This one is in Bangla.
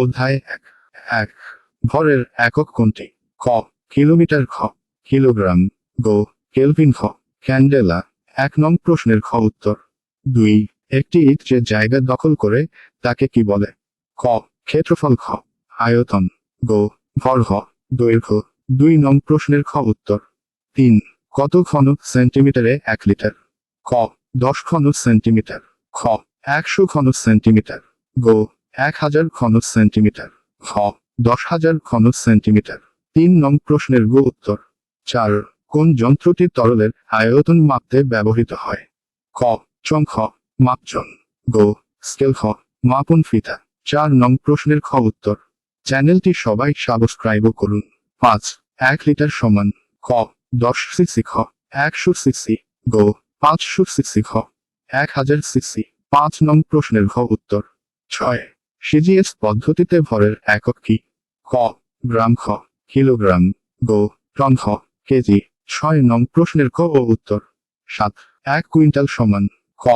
অধ্যায় এক। এক। ভরের একক কোনটি ক। কিলোমিটার খ কিলোগ্রাম। গো। কেলভিন খ ক্যান্ডেলা। এক নং প্রশ্নের খ উত্তর। দুই। একটি ইট যে জায়গা দখল করে, তাকে কি বলে? ক। ক্ষেত্রফল খ আয়তন। গো। ভর হ দৈর্ঘ্য। দুই নং প্রশ্নের খ উত্তর। তিন। কত ঘন সেন্টিমিটারে এক লিটার? ক। দশ ঘন সেন্টিমিটার। খ। একশো ঘন সেন্টিমিটার। গো। এক হাজার ঘন সেন্টিমিটার। খ, দশ হাজার ঘন সেন্টিমিটার। তিন নং প্রশ্নের গো উত্তর। চার, কোন যন্ত্রটি তরলের আয়তন মাপতে ব্যবহৃত হয়? ক চং খ মাপজন গো, স্কেল খ, মাপন ফিতা। চার নং প্রশ্নের খ উত্তর। চ্যানেলটি সবাই সাবস্ক্রাইব করুন। পাঁচ, এক লিটার সমান। ক, দশ সিসি খ, একশো সিসি। গো, পাঁচশো সিসি খ এক হাজার সিসি। পাঁচ নং প্রশ্নের ঘ উত্তর। ছয় সিজিএস পদ্ধতিতে ভরের একক কি? ক, গ্রাম খ, কিলোগ্রাম, গো, টন খ, কেজি, ছয় নং প্রশ্নের ক ও উত্তর। সাত, এক কুইন্টাল সমান ক।